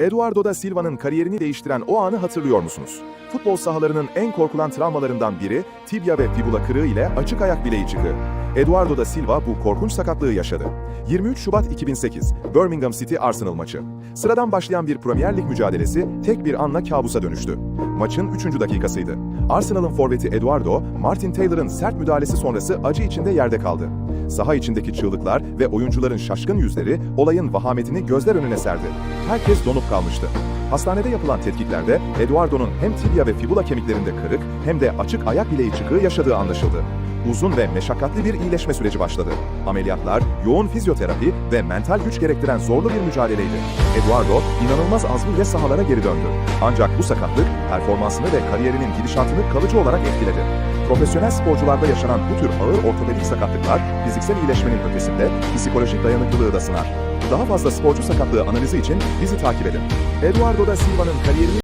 Eduardo da Silva'nın kariyerini değiştiren o anı hatırlıyor musunuz? Futbol sahalarının en korkulan travmalarından biri tibia ve fibula kırığı ile açık ayak bileği çıkığı. Eduardo da Silva bu korkunç sakatlığı yaşadı. 23 Şubat 2008 Birmingham City Arsenal maçı. Sıradan başlayan bir Premier Lig mücadelesi tek bir anla kabusa dönüştü. Maçın 3. dakikasıydı. Arsenal'ın forveti Eduardo, Martin Taylor'ın sert müdahalesi sonrası acı içinde yerde kaldı. Saha içindeki çığlıklar ve oyuncuların şaşkın yüzleri olayın vahametini gözler önüne serdi. Herkes donup kalmıştı. Hastanede yapılan tetkiklerde Eduardo'nun hem tibia ve fibula kemiklerinde kırık hem de açık ayak bileği çıkığı yaşadığı anlaşıldı. Uzun ve meşakkatli bir iyileşme süreci başladı. Ameliyatlar, yoğun fizyoterapi ve mental güç gerektiren zorlu bir mücadeleydi. Eduardo inanılmaz azmiyle sahalara geri döndü. Ancak bu sakatlık performansını ve kariyerinin gidişatını kalıcı olarak etkiledi. Profesyonel sporcularda yaşanan bu tür ağır ortopedik sakatlıklar fiziksel iyileşmenin ötesinde psikolojik dayanıklılığı da sınar. Daha fazla sporcu sakatlığı analizi için bizi takip edin. Eduardo da Silva'nın kariyerini